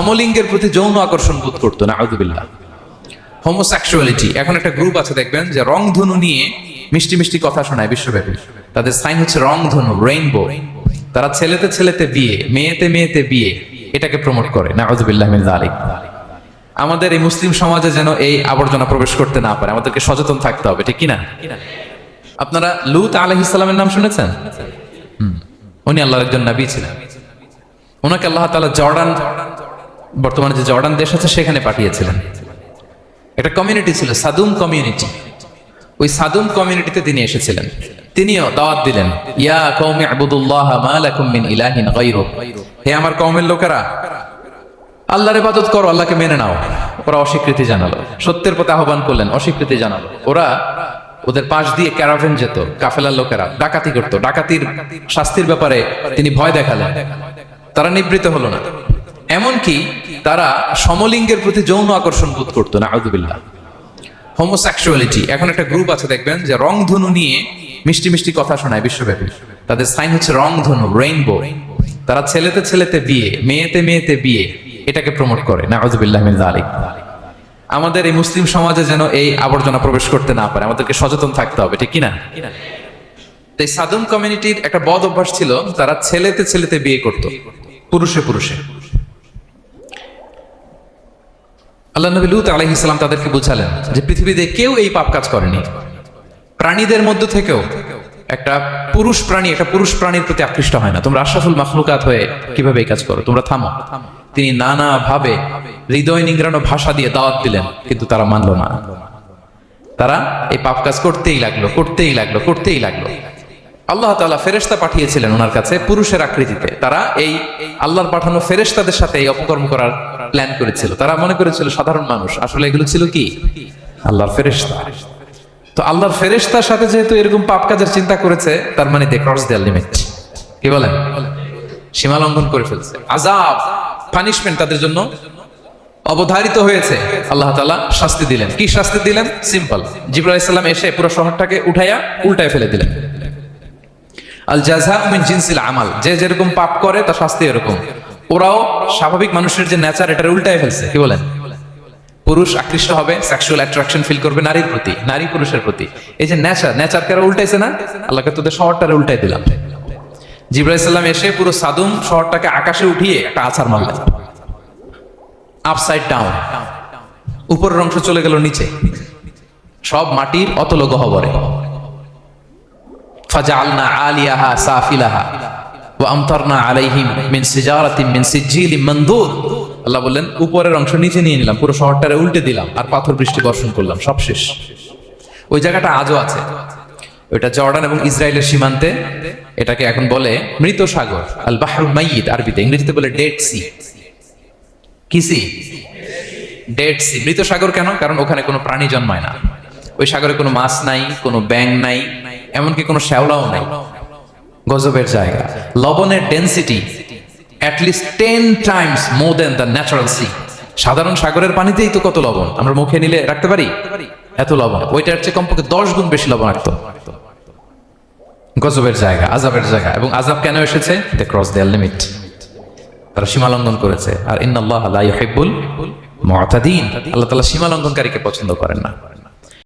সমলিঙ্গের প্রতি যৌন আকর্ষণ বোধ করতো না আউদুবিল্লাহ হোমোসেক্সুয়ালিটি এখন একটা গ্রুপ আছে দেখবেন যে রংধনু নিয়ে মিষ্টি মিষ্টি কথা শোনায় বিশ্বব্যাপী। তাদের সাইন হচ্ছে রংধনু রেইনবো তারা ছেলেতে ছেলেতে বিয়ে, মেয়েতে মেয়েতে বিয়ে, এটাকে প্রমোট করে না আউদুবিল্লাহ মিন যালিক। আমাদের এই মুসলিম সমাজে যেন এই আবর্জনা প্রবেশ করতে না পারে, আমাদেরকে সচেতন থাকতে হবে, ঠিক কিনা? আপনারা লুত আলাইহিস সালামের নাম শুনেছেন। উনি আল্লাহর একজন নবী ছিলেন। ওনাকে আল্লাহ তাআলা জর্ডান বর্তমানে যে জর্ডান দেশ আছে, সেখানে পাঠিয়েছিলেন। একটা কমিউনিটি ছিল, সাদুম কমিউনিটি ওই সাদুম কমিউনিটিতে তিনি এসেছিলেন। তিনিও দাওয়াত দিলেন, ইয়া কওমি আবুদুল্লাহ মা লাকুম মিন ইলাহিন গায়রু হে আমার কওমের লোকেরা, আল্লাহর ইবাদত করো, আল্লাহকে মেনে নাও। ওরা অস্বীকৃতি জানালো, সত্যের পথে আহ্বান করলেন, অস্বীকৃতি জানালো। ওরা ওদের পাশ দিয়ে ক্যারাভেন যেত, কাফেলার লোকেরা, ডাকাতি করতো। ডাকাতির শাস্তির ব্যাপারে তিনি ভয় দেখালেন। তারা নিবৃত হলো না। এমনকি তারা সমলিঙ্গের প্রতি যৌন আকর্ষণ বোধ করতো না আউদুবিল্লাহ হোমোসেক্সুয়ালিটি এখন একটা গ্রুপ আছে, দেখবেন, যে রংধনু নিয়ে মিষ্টি মিষ্টি কথা শোনায় বিশ্বব্যাপী। তাদের সাইন হচ্ছে রংধনু রেইনবো তারা ছেলেতে ছেলেতে বিয়ে, মেয়েতে মেয়েতে বিয়ে, এটাকে প্রমোট করে না আউযুবিল্লাহি মিন যালিক। আমাদের এই মুসলিম সমাজে যেন এই আবর্জনা প্রবেশ করতে না পারে, আমাদেরকে সচেতন থাকতে হবে, ঠিক কিনা? তো এই সাদুম কমিউনিটির একটা বদ অভ্যাস ছিল, তারা ছেলেতে ছেলেতে বিয়ে করত, পুরুষে পুরুষে। আল্লাহ নবী লুত আলাইহিস সালাম তাদেরকে বুঝালেন যে পৃথিবীতে কেউ এই পাপ কাজ করেনি। প্রাণীদের মধ্য থেকেও একটা পুরুষ প্রাণী, একটা পুরুষ প্রাণীর প্রতি আকৃষ্ট হয় না। তোমরা আশরাফুল মাখলুকাত হয়ে কীভাবে এই কাজ করো? তোমরা থামো। তিনি নানা ভাবে হৃদয় নিংড়ানো ভাষা দিয়ে দাওয়াত দিলেন, কিন্তু তারা মানলো না। তারা এই পাপ কাজ করতেই লাগল করতেই লাগল করতেই লাগল। আল্লাহ তাআলা ফেরেশতা পাঠিয়েছিলেন ওনার কাছে পুরুষের আকৃতিতে। তারা এই আল্লাহর পাঠানো ফেরেশতাদের সাথে এই অপকর্ম করার প্ল্যান করেছিল। তারা মনে করেছিল সাধারণ মানুষ। আসলে এগুলো ছিল কি? আল্লাহর ফেরেশতা। তো আল্লাহর ফেরেশতার সাথে যেহেতু এরকম পাপ কাজের চিন্তা করেছে, তার মানে দে ক্রস দেয়ার লিমিট কি বলেন? সীমা লঙ্ঘন করে ফেলছে। আজাব পানিশমেন্ট তাদের জন্য অবধারিত হয়েছে। আল্লাহ তাআলা শাস্তি দিলেন। কি শাস্তি দিলেন? সিম্পল জিব্রাইল ইসলাম এসে পুরো শহরটাকে উঠাইয়া উল্টায় ফেলে দিলেন। আল জাজা মিন জিনসিল আমাল। যে যেরকম পাপ করে, তার শাস্তি এরকম। ওরাও স্বাভাবিক মানুষের যে নেচার এটা উল্টায় ফেলছে। কি বলেন? পুরুষ আকৃষ্ট হবে সেক্সুয়াল অ্যাট্রাকশন ফিল করবে নারীর প্রতি, নারী পুরুষের প্রতি। এই যে নেচার নেচার কারা উল্টাইছে না? আল্লাহকে তোদের শহরটারে উল্টাই দিলাম। জিব্রাইল সাল্লাম এসে পুরো সাদুম শহরটাকে আকাশে উঠিয়ে একটা আছাড় মারলেন। আপসাইড ডাউন উপরের অংশ চলে গেল নিচে। সব মাটির অতল গহবরে ফাজালনা আলিয়াহা সাফিলাহা। আমতারনা আলাইহিম মিন সিজারাতিন মিন সিজিলিম মানদুদ আল্লাহ বললেন, উপরের অংশ নিচে নিয়ে নিলাম, পুরো শহরটারে উল্টে দিলাম, আর পাথর বৃষ্টি বর্ষণ করলাম, সব শেষ। ওই জায়গাটা আজও আছে। ওইটা জর্ডান এবং ইসরায়েলের সীমান্তে, এটাকে এখন বলে মৃত সাগর আল বাহরুল মাইয়িত আরবিতে, ইংরেজিতে বলে ডেড সি। কি সি? Dead sea. মৃত সাগর কেন? কারণ ওখানে কোনো প্রাণী জন্মায় না। ওই সাগরে কোনো মাছ নাই, কোনো ব্যাং নাই, এমনকি কোনো শ্যাওলাও নাই। গজবের জায়গা। লবণের density at least ten times more than the natural sea সাধারণ সাগরের পানিতেই তো কত লবণ? আমরা মুখে নিলে রাখতে পারি? এত লবণ। ওইটার চেয়ে কমপক্ষে দশ গুণ বেশি লবণ রাখতো গজবের জায়গা আজাবের জায়গা। এবং আজাব কেন এসেছে? দে ক্রস দেয়ার লিমিট তারা সীমা লঙ্ঘন করেছে। আর ইন্নাল্লাহ লা ইউহিব্বুল মুআতাদিন আল্লাহ তাআলা সীমা লঙ্ঘনকারীকে পছন্দ করেন না।